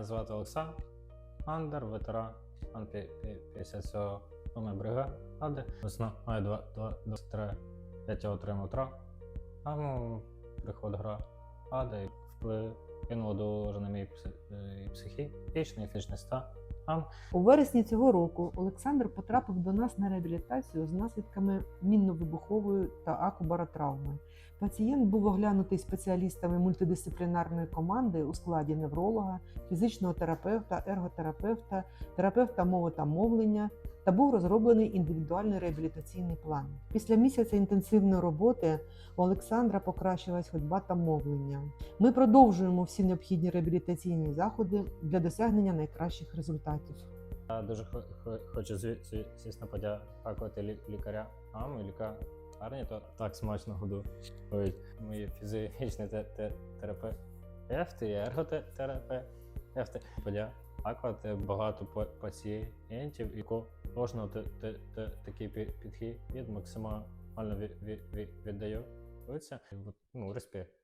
Мене звати Олександр Андер, ветеран ан 57 бригади. Весною 23 я отримав травму, приход гра ада і вплинуло дуже на мій е, психічний і фізичний стан. У вересні цього року Олександр потрапив до нас на реабілітацію з наслідками мінно-вибухової та акубаротравми. Пацієнт був оглянутий спеціалістами мультидисциплінарної команди у складі невролога, фізичного терапевта, ерготерапевта, терапевта мови та мовлення та був розроблений індивідуальний реабілітаційний план. Після місяця інтенсивної роботи у Олександра покращилась ходьба та мовлення. Ми продовжуємо всі необхідні реабілітаційні заходи для досягнення найкращих результатів. Я дуже хо- хо- хочу, зві- зві- звісно, подякувати лі- лікарям і лікарні, то так смачно годують мої фізичні те- те- терапевти і ерготерапевти. Подякувати багато па- пацієнтів і ко- кожного такий пі- підхід максимально ві- ві- ві- віддається. Ну, респект.